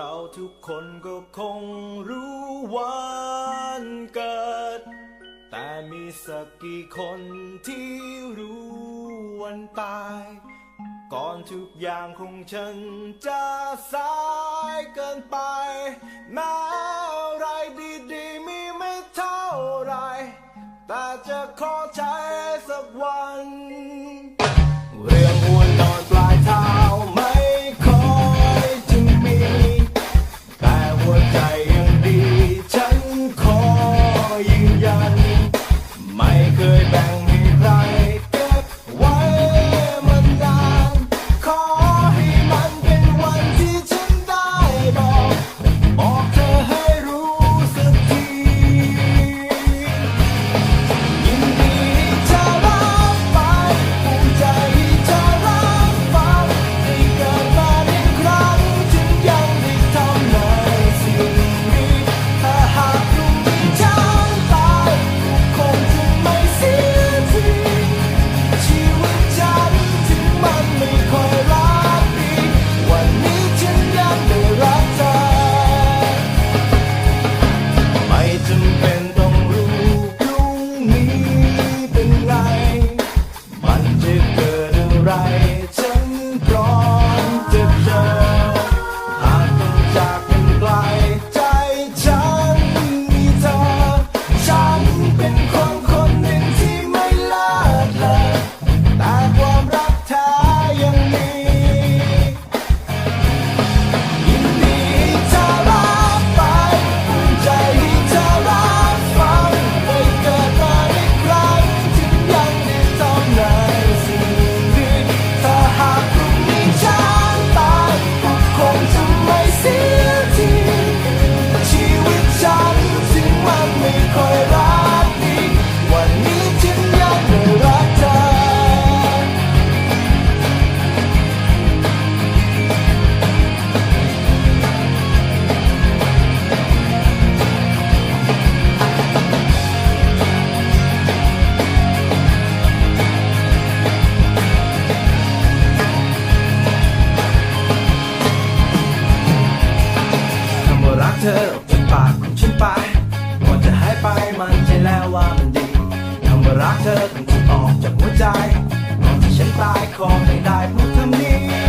เราทุกคนก็คงรู้วันเกิด แต่มีสักกี่คนที่รู้วันตาย ก่อนทุกอย่างคงฉันจะสายเกินไป แม้อะไรดีๆมีไม่เท่าไร แต่จะขอใช้สักวัน อเป็นปากของฉันไปก่อนจะหายไปมันใช่แล้วว่ามันดีคำว่ารักเธอต้องออกจากหัวใจก่อนที่ฉันตายขอให้ได้พูดคำนี้